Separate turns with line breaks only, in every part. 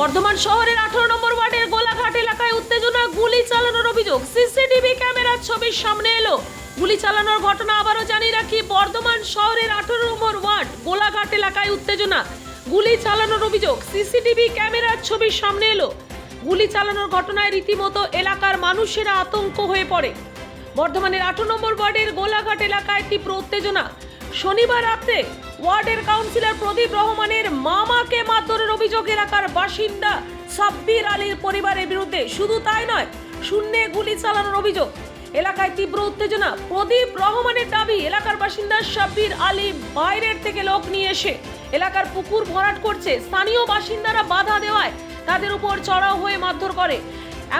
বর্ধমান শহরের আঠারো নম্বর ওয়ার্ডের গোলাঘাট এলাকায় উত্তেজনা গুলি চালানোর অভিযোগ। সিসিটিভি ক্যামেরার ছবির সামনে এলো। গুলি চালানোর ঘটনা আবারও জানিয়ে রাখি, বর্ধমান শহরের আঠারো নম্বর ওয়ার্ড, গোলাঘাট এলাকায় উত্তেজনা। গুলি চালানোর অভিযোগ, সিসিটিভি ক্যামেরার ছবির সামনে এলো। গুলি চালানোর ঘটনায় রীতিমতো এলাকার মানুষেরা আতঙ্ক হয়ে পড়ে। বর্ধমানের আঠারো নম্বর ওয়ার্ডের গোলাঘাট এলাকায় তীব্র উত্তেজনা। শনিবার রাত্রে ওয়ার্ডের কাউন্সিলর প্রদীপ রহমানের মামাকে মারধরের অভিযোগ এলাকার বাসিন্দা সাব্বির আলীর পরিবারের বিরুদ্ধে। শুধু তাই নয়, শূন্যে গুলি চালানোর অভিযোগ। এলাকায় তীব্র উত্তেজনা। প্রদীপ রহমানের দাবি, এলাকার বাসিন্দা সাব্বির আলী বাইরের থেকে লোক নিয়ে এসে এলাকার পুকুর ভরাট করছে। স্থানীয় বাসিন্দারা বাধা দেওয়ায় তাদের উপর চড়াও হয়ে মারধর করে।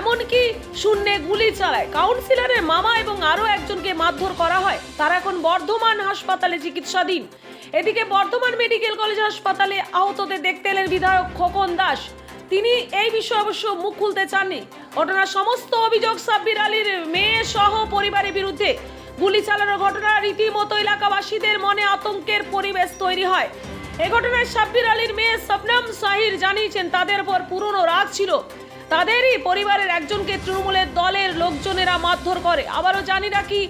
এমনকি শূন্যে গুলি চালায়। কাউন্সিলরের মামা এবং আরও একজনকে মারধর করা হয়। তারা এখন বর্ধমান হাসপাতালে চিকিৎসাধীন। এদিকে বর্ধমান মেডিকেল কলেজ হাসপাতালে আহতদের দেখতে এলেন বিধায়ক খোকন দাস। তিনি এই বিষয়ে অবশ্য মুখ খুলতে চাননি। ঘটনার সমস্ত অভিযোগ সাব্বির আলীর মেয়ে সহ পরিবারের বিরুদ্ধে। গুলি চালানোর ঘটনা রীতিমতো এলাকাবাসীদের মনে আতঙ্কের পরিবেশ তৈরি হয়। এ ঘটনায় সাব্বির আলীর মেয়ে সবনাম সাহির জানিয়েছেন, তাদের উপর পুরনো রাগ ছিল। তাদেরই পরিবারের একজনকে তৃণমূলের দলের লোকজনেরা মারধর করে। আবারও জানি রাখি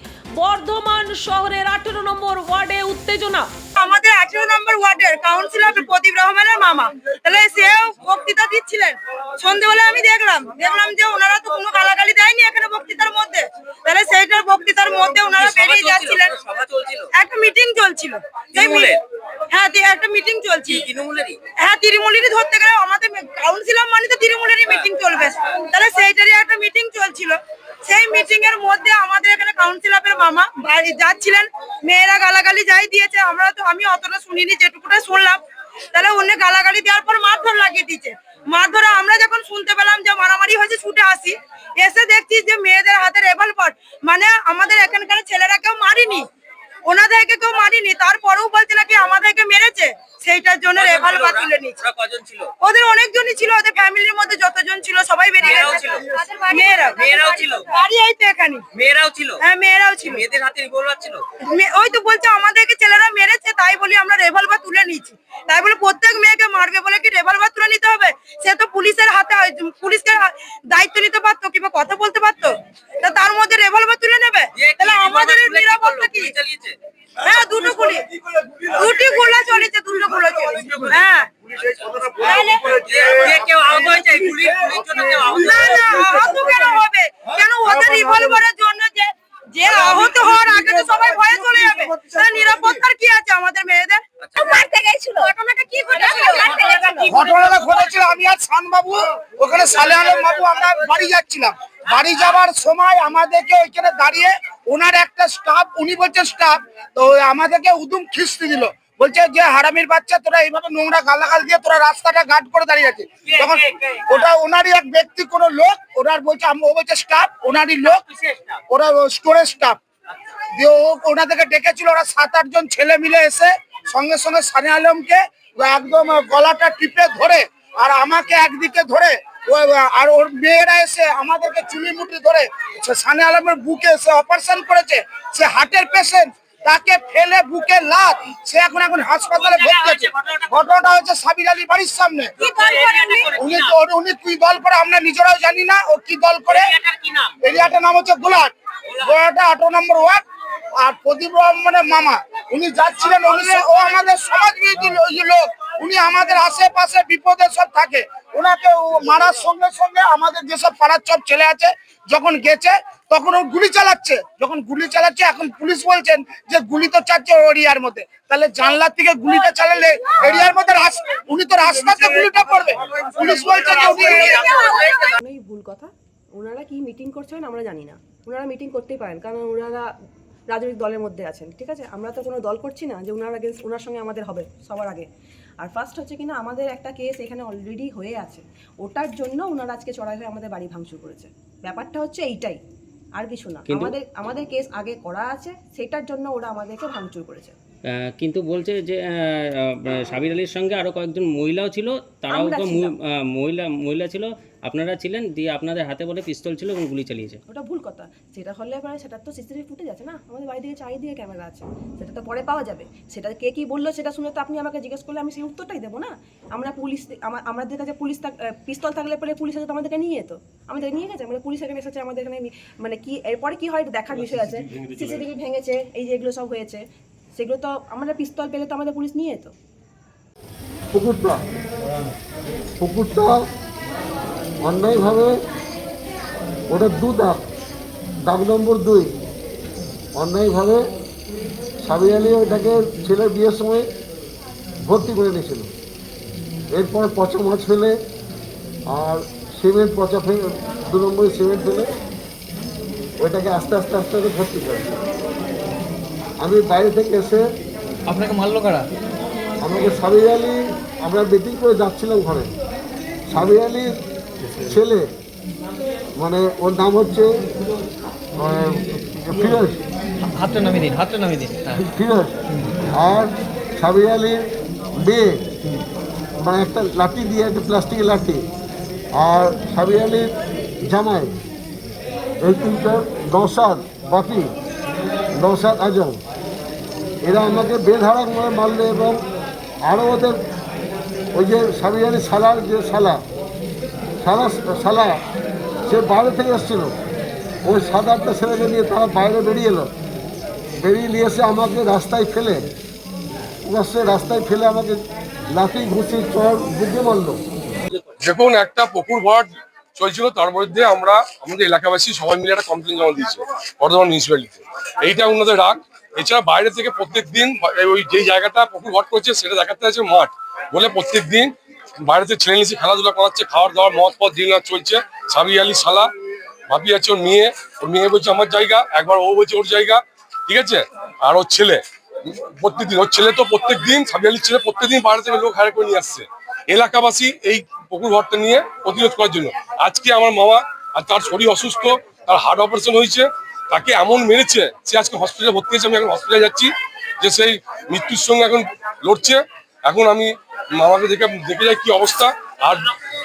বর্ধমান শহরের আঠেরো নম্বর ওয়ার্ডে উত্তেজনা।
আমাদের আঠেরো নম্বর ওয়ার্ডের কাউন্সিলর প্রদীপ রহমানের মামা। তাহলে সেও বক্তৃতা দিচ্ছিলেন। সন্ধ্যেবেলা আমি দেখলাম দেখলাম যে ওনারা তো কোনো গালাগালি দেয়নি এখানে বক্তৃতার মধ্যে। তাহলে সেইটার বক্তৃতার মধ্যে ওনারা বেরিয়ে যাচ্ছিলেন। একটা মিটিং চলছিল। সেই হ্যাঁ একটা মিটিং চলছিল।
তৃণমূলেরই?
হ্যাঁ তৃণমূলেরই ধরতে গেলে আমাদের কাউন্সিলর মানে তো তৃণমূলেরই মিটিং চলবে। তাহলে সেইটারই একটা মিটিং চলছিল। সেই মিটিং এর মধ্যে আমাদের এখানে কাউন্সিলরের মামা বাড়ি যাচ্ছিলেন। মেয়েরা গালাগালি যাই দিয়েছে, আমরা তো আমি অতটা শুনিনি যেটুকুটা শুনলাম। তাহলে উনি গালাগালি দেওয়ার পর মারধর লাগিয়ে দিয়েছে। মারধরে আমরা যখন শুনতে পেলাম যে মারামারি হয়েছে, ছুটে আসি, এসে দেখছি যে মেয়েদের হাতে রেভলভার মানে আমাদের এখানকার ছেলেরা কেউ মারিনি। ওনাদেরকে কেউ মারিনি। তারপরেও বলছে নাকি আমাদেরকে মেরেছে। সেইটার জন্য রেভলভার তুলে নিচ্ছে ওদের অনেকজনই ছিল ওদের ফ্যামিলির মধ্যে যতজন ছিল সবাই বেরিয়ে গেছে।
ছিল? মেয়েরাও ছিল?
বাড়ি? এই তো এখানে
মেয়েরাও ছিল?
হ্যাঁ মেয়েরাও ছিল।
মেয়েদের হাতে রিভলভার ছিল?
ওই তো বলছে আমাদেরকে ছেলেরা মেরেছে তাই বলি আমরা রেভলভার তুলে নিয়েছি। তাই বলে প্রত্যেক মেয়েকে মারবে বলে কি রেভলভার তুলে নিতে হবে? সে তো পুলিশের হাতে পুলিশকে দায়িত্ব নিতে পারতো কিংবা কথা বলতে পারতো। তা তার মধ্যে রেভলভার তুলে নেবে? তাহলে আমাদের? নিরাপত্তা কি?
চালিয়েছে?
হ্যাঁ দুটো গুলি। দুটি গোলা চলেছে দুটো গুলো চলেছে। হ্যাঁ। তাহলে-
দিয়ে দিয়ে কেউ আহত হয়েছে এই গুলি গুলির জন্য কেউ আহত
না না আহত কেন হবে? কেন ওদের রিভলভারের জন্য যে যে আহত হওয়ার আগে তো সবাই ভয়ে চলে যাবে। তাহলে নিরাপত্তার কি আছে আমাদের মেয়েদের? মারতে গেছিল। ঘটনাটা কি ঘটেছিল?
ঘটনাটা ঘটেছিল আমি আর শান বাবু ওখানে সালে আলম বাবু আমরা বাড়ি যাচ্ছিলাম। বাড়ি যাওয়ার সময় আমাদেরকে ওইখানে দাঁড়িয়ে ওনার একটা স্টাফ উনি বলছেন স্টাফ তো আমাদেরকে উদুম খিস্তি দিল। বলছে যে হারামির বাচ্চা তোরা এইভাবে নোংরা গালাগাল দিয়ে তোরা রাস্তাটা গার্ড করে দাঁড়িয়ে আছে তখন ওটা ওনারই এক ব্যক্তি কোনো লোক ওনার বলছে আম- ও বলছে স্টাফ ওনারই লোক ওরা স্টোরেজ স্টাফ দিয়ে ও ওনাদেরকে ডেকেছিল ওরা সাত আট জন ছেলে মিলে এসে সঙ্গে সঙ্গে সানি আলমকে একদম গলাটা টিপে ধরে আর আমাকে একদিকে ধরে আর ওর মেয়েরা এসে আমাদেরকে চুলি মুটি ধরে সে সানি আলমের বুকে সে অপারেশন করেছে সে হার্টের পেশেন্ট তাকে ফেলে বুকে লাত সে এখন এখন হাসপাতালে ভর্তি আছে। ঘটনাটা হচ্ছে সাবির আলী বাড়ির সামনে। উনি তো- উনি কি দল করে আমরা নিজেরাও জানি না ও কি দল করে। এরিয়াটার নাম? হচ্ছে গোলাট। গোলাটা। আঠারো নম্বর ওয়ার্ড আর প্রদীপ রহমানের মামা। উনি যাচ্ছিলেন উনি ও আমাদের সমাজ বিরোধী ইয়ে লোক। উনি আমাদের আশেপাশে বিপদে সব থাকে। ওনাকে মারার সঙ্গে সঙ্গে আমাদের যেসব পাড়ার সব ছেলে আছে যখন গেছে তখন ও গুলি চালাচ্ছে। যখন গুলি চালাচ্ছে এখন পুলিশ বলছেন যে গুলি তো চাচ্ছে এরিয়ার মধ্যে। তাহলে জানলার থেকে গুলিটা চালালে এরিয়ার মধ্যে উনি তো রাস্তাতে গুলিটা করবে। পুলিশ বলছে যে উনি
অনেক ভুল কথা? ওনারা কি মিটিং করছেন আমরা জানি না। ওনারা মিটিং করতেই পারেন কারণ ওনারা রাজনৈতিক দলের মধ্যে আছেন ঠিক আছে? আমরা তো কোনো দল করছি না যে ওনার আগে ওনার সঙ্গে আমাদের হবে সবার আগে। আর ফার্স্ট হচ্ছে কিনা আমাদের একটা কেস এখানে অলরেডি হয়ে আছে। ওটার জন্য ওনারা আজকে চড়াই হয়ে আমাদের বাড়ি ভাঙচুর করেছে। ব্যাপারটা হচ্ছে এইটাই আর কিছু না। আমাদের আমাদের কেস আগে করা আছে সেটার জন্য ওরা আমাদেরকে ভাঙচুর করেছে।
কিন্তু বলছে যে সাবির আলীর সঙ্গে আরও কয়েকজন মহিলাও ছিল তারাও তো মহিলা মহিলা ছিল। আপনারা ছিলেন দিয়ে আপনাদের হাতে বলে পিস্তল ছিল এবং গুলি চালিয়েছে।
ওটা ভুল কথা। যেটা হলে পরে সেটা তো সিসিটিভি ফুটেজ আছে না? আমাদের বাড়ি থেকে চাই দিয়ে ক্যামেরা আছে। সেটা তো পরে পাওয়া যাবে। সেটা কে কি বলল সেটা শুনে তো আপনি আমাকে জিজ্ঞেস করলে আমি সেই উত্তরটাই দেবো না? আমরা পুলিশ আমা- আমাদের কাছে পুলিশ থাক- পিস্তল থাকলে পরে পুলিশ এসে তো আমাদেরকে নিয়ে যেত। আমাদের নিয়ে গেছে? আমাদের পুলিশ এখানে এসেছে আমাদের এখানে মানে কি এরপরে কি হয় দেখার বিষয় আছে। সিসিটিভি ভেঙেছে এই যে এগুলো সব হয়েছে। সেগুলো তো আমাদের পিস্তল পেলে তো আমাদের পুলিশ নিয়ে যেত।
পুকুরটা। পুকুরটা অন্যায়ভাবে ওটা দু দাগ দাগ নম্বর দুই। অন্যায়ভাবে সাবি আলী ওটাকে ছেলের বিয়ের সময় ভর্তি করে নিয়েছিল। এরপর পচা মাছ ফেলে আর সিমেন্ট পচা ফেলে দু নম্বরে সিমেন্ট ফেলে ওইটাকে আস্তে আস্তে আস্তে আস্তে ভর্তি করে আমি বাইরে থেকে এসে
আপনাকে মারলো কারা?
আমাকে সাবির আলী আমরা বেটিং করে যাচ্ছিলাম ঘরে। সাবির আলীর ছেলে মানে ওর নাম হচ্ছে আহ, ফিরোজ।
হাতটা নামিয়ে দিন হাতটা নামিয়ে দিন। হ্যাঁ।
ফিরোজ। আর সাবির আলীর মেয়ে মানে একটা লাঠি দিয়ে একটা প্লাস্টিকের লাঠি। আর সাবির আলীর জামাই এই তিনটার নৌসাদ বাকি নৌসাদ আজম। এরা আমাকে বেধারা করে মারলে এবং আরও ওদের ওই যে সাবির আলী সালার যে সালা সালা সালা সে বাইরে থেকে এসেছিল। ওই সাত আটটা ছেলেকে নিয়ে তারা বাইরে বেরিয়ে এলো। বেরিয়ে নিয়ে এসে আমাকে রাস্তায় ফেলে। সে রাস্তায় ফেলে আমাকে লাঠি ঘুষি, চর বুঝে মারলো।
দেখুন, একটা পুকুর ভরাট চলছিল, তার মধ্যে আমরা, আমাদের এলাকাবাসী সবাই মিলে একটা কমপ্লেন জমা দিয়েছি, বর্ধমান মিউনিসিপ্যালিটিতে এইটা ওনাদের রাগ। এছাড়া বাইরে থেকে প্রত্যেক দিন ওই যে জায়গাটা পুকুর ভরাট করছে, সেটা দেখাতে আছে মাঠ। বলে প্রত্যেক দিন থেকে ছেলে নিচে খেলাধুলা করাচ্ছে, খাওয়ার দাওয়ার মদ পথ দিন চলছে। সাবি আলী সালা ভাবি আছে ওর মেয়ে ওর মেয়ে বলছে আমার জায়গা, একবার ও বলছে ওর জায়গা, ঠিক আছে? আর ওর ছেলে, প্রত্যেকদিন, ওর ছেলে তো প্রত্যেক দিন সাবি আলীর ছেলে প্রত্যেকদিন বাইরে থেকে লোক হায়ার করে নিয়ে আসছে। এলাকাবাসী এই পুকুর ভরটা নিয়ে প্রতিরোধ করার জন্য। আজকে আমার মামা, আর তার শরীর অসুস্থ, তার হার্ট অপারেশন হয়েছে, তাকে এমন মেরেছে, সে আজকে হসপিটালে ভর্তি হয়েছে, আমি এখন হসপিটালে যাচ্ছি, যে সেই মৃত্যুর সঙ্গে এখন লড়ছে। এখন আমি মামাকে দেখে দেখে যাই কি অবস্থা? আর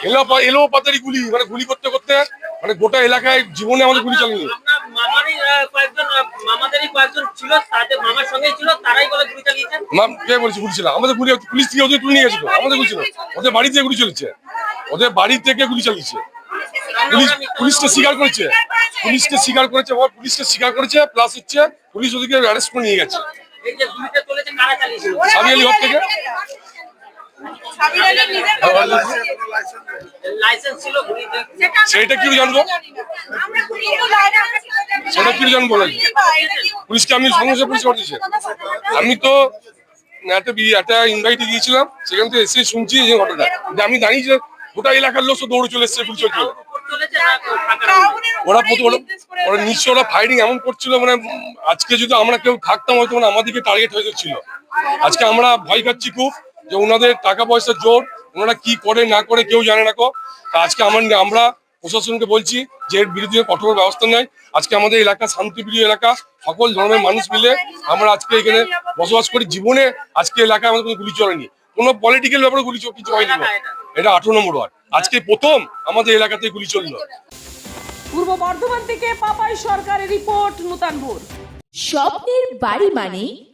এলো এলো পাতারি গুলি মানে গুলি করতে করতে মানে গোটা এলাকায় জীবনে আমাদের গুলি চালিয়ে আমাদের গুলি পুলিশ থেকে ওদের তুলে নিয়ে গেছিল আমাদের গুলি ছিল ওদের বাড়ি থেকে গুলি চলেছে ওদের বাড়ি থেকে গুলি চালিয়েছে। পুলিশ পুলিশকে স্বীকার করেছে। পুলিশকে স্বীকার করেছে পুলিশকে স্বীকার করেছে প্লাস হচ্ছে পুলিশ ওদেরকে অ্যারেস্ট করে নিয়ে গেছে। সাবি আলী থেকে। সেইটা কি জানব। সেটা কি জানব আমি তো একটা ইনভাইটে গিয়েছিলাম, সেখান থেকে এসে শুনছি যে ঘটনা যে আমি জানি যে গোটা এলাকার লোক দৌড়ে চলে এসছে পুলিশ চলে। ওরা প্রথম ওরা নিশ্চয় ওরা ফাইটিং এমন করছিল মানে আজকে যদি আমরা কেউ থাকতাম, হয়তো মানে আমাদেরকে টার্গেট হয়ে যাচ্ছিল আজকে আমরা ভয় খাচ্ছি খুব। যে ওনাদের টাকা পয়সার জোর ওনারা কি করে না করে কেউ জানে না কো আজকে আমার আমরা প্রশাসনকে বলছি যে এর বিরুদ্ধে কঠোর ব্যবস্থা নেয় আজকে আমাদের এলাকা শান্তিপ্রিয় এলাকা সকল ধর্মের মানুষ মিলে আমরা আজকে এখানে বসবাস করি। জীবনে আজকে এলাকায় আমাদের কোনো গুলি চলেনি। কোনো পলিটিক্যাল ব্যাপারে গুলি কিছু হয়নি এটা আঠারো নম্বর ওয়ার্ড। আজকে প্রথম আমাদের এলাকাতে গুলি চলল।
পূর্ব বর্ধমান থেকে পাপাই সরকারের রিপোর্ট নূতনপুর।
স্বপ্নের বাড়ি মানে